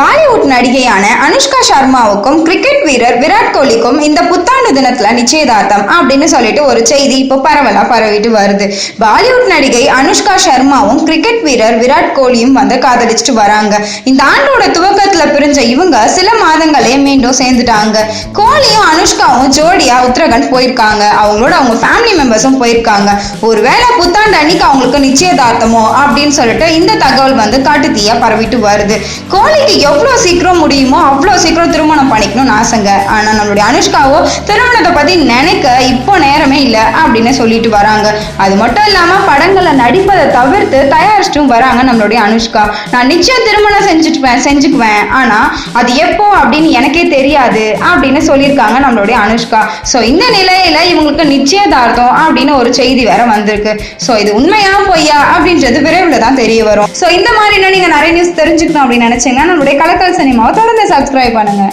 பாலிவுட் நடிகையான அனுஷ்கா சர்மாவுக்கும் கிரிக்கெட் வீரர் விராட் கோலிக்கும் இந்த புத்தாண்டு தினத்துல நிச்சயதார்த்தம் அப்படின்னு சொல்லிட்டு ஒரு செய்தி இப்போ பரவலா பரவிட்டு வருது. பாலிவுட் நடிகை அனுஷ்கா சர்மாவும் கிரிக்கெட் வீரர் விராட் கோலியும் வந்து காதலிச்சுட்டு வராங்க. இந்த ஆண்டோட துவக்கத்துல பிரிஞ்ச இவங்க சில மாதங்களே மீண்டும் சேர்ந்துட்டாங்க. கோலியும் அனுஷ்காவும் ஜோடியா உத்தரகண்ட் போயிருக்காங்க. அவங்களோட அவங்க ஃபேமிலி மெம்பர்ஸும் போயிருக்காங்க. ஒருவேளை புத்தாண்டு அன்னைக்கு அவங்களுக்கு நிச்சயதார்த்தமோ அப்படின்னு சொல்லிட்டு இந்த தகவல் வந்து காட்டுத்தீயா பரவிட்டு வருது. கோலிக்கு எவ்வளோ சீக்கிரம் முடியுமோ அவ்வளோ சீக்கிரம் திருமணம் பண்ணிக்கணும்னு ஆசைங்க. ஆனால் நம்மளுடைய அனுஷ்காவோ திருமணத்தை பற்றி நினைக்க இப்போ நேரமே இல்லை அப்படின்னு சொல்லிட்டு வராங்க. அது மட்டும் இல்லாமல் படங்களை நடிப்பதை தவிர்த்து தயாரிச்சிட்டும் வராங்க நம்மளுடைய அனுஷ்கா. நான் நிச்சயம் திருமணம் செஞ்சுட்டுவேன் செஞ்சுக்குவேன். ஆனால் அது எப்போ அப்படின்னு எனக்கே தெரியாது அப்படின்னு சொல்லியிருக்காங்க நம்மளுடைய அனுஷ்கா. ஸோ இந்த நிலையில இவங்களுக்கு நிச்சயதார்த்தம் அப்படின்னு ஒரு செய்தி வேற வந்திருக்கு. ஸோ இது உண்மையா பொய்யா அப்படின்றது விரைவில் தான் தெரிய வரும். ஸோ இந்த மாதிரி இன்னும் நிறைய நியூஸ் தெரிஞ்சுக்கணும் அப்படின்னு நினைச்சீங்கன்னா நம்மளுடைய கலக்கல் சினிமாவை தொடர்ந்து சப்ஸ்கிரைப் பண்ணுங்க.